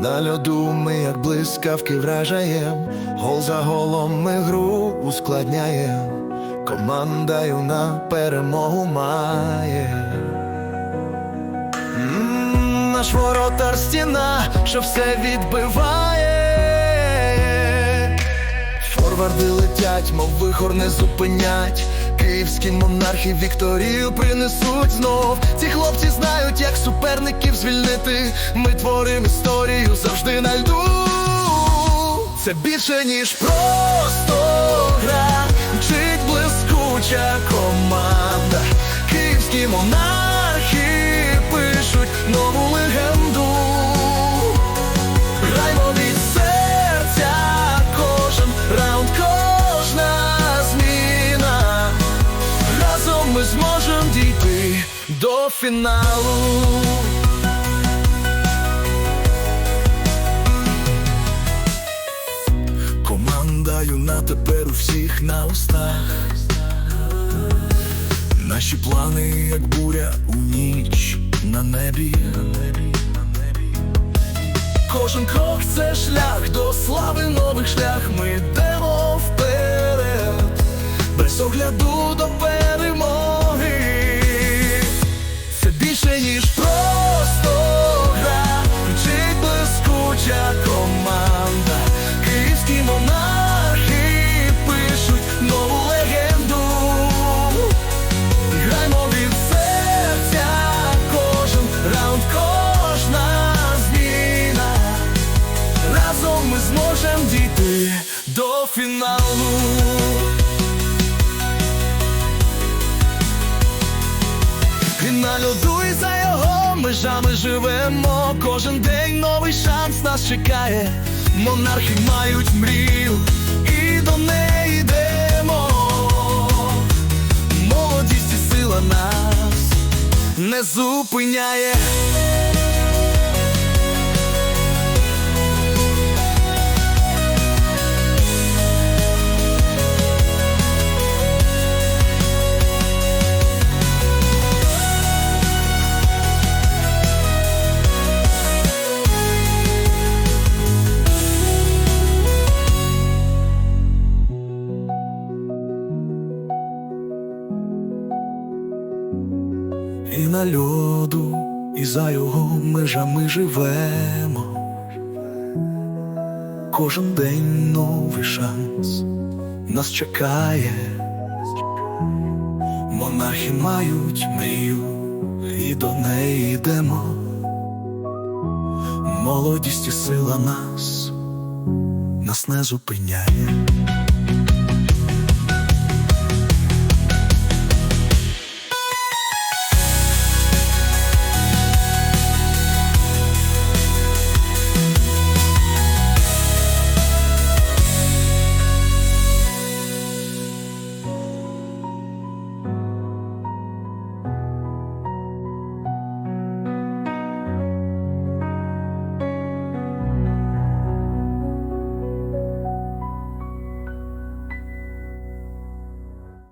На льоду ми, як блискавки, вражаєм, гол за голом ми гру ускладняєм, команда юна перемогу має. Наш воротар стіна, що все відбиває. Форварди летять, мов вихор не зупинять. Київські монархи Вікторію принесуть знов. Ці хлопці знають, як суперників звільнити. Ми творимо історію завжди на льду. Це більше, ніж просто гра, мчить блискуча команда. Київські монархи фіналу. Команда юна тепер у всіх на устах. Наші плани, як буря у ніч на небі. Кожен крок це шлях до слави нових шлях. Ми йдемо вперед, без огляду до перемоги. Фіналу. І на льоду і за його межами живемо. Кожен день новий шанс нас чекає. Монархи мають мрію, і до неї йдемо. Молодість і сила нас не зупиняє. І на льоду, і за його межами живемо. Кожен день новий шанс нас чекає. Монархи мають мрію, і до неї йдемо. Молодість і сила нас, нас не зупиняє.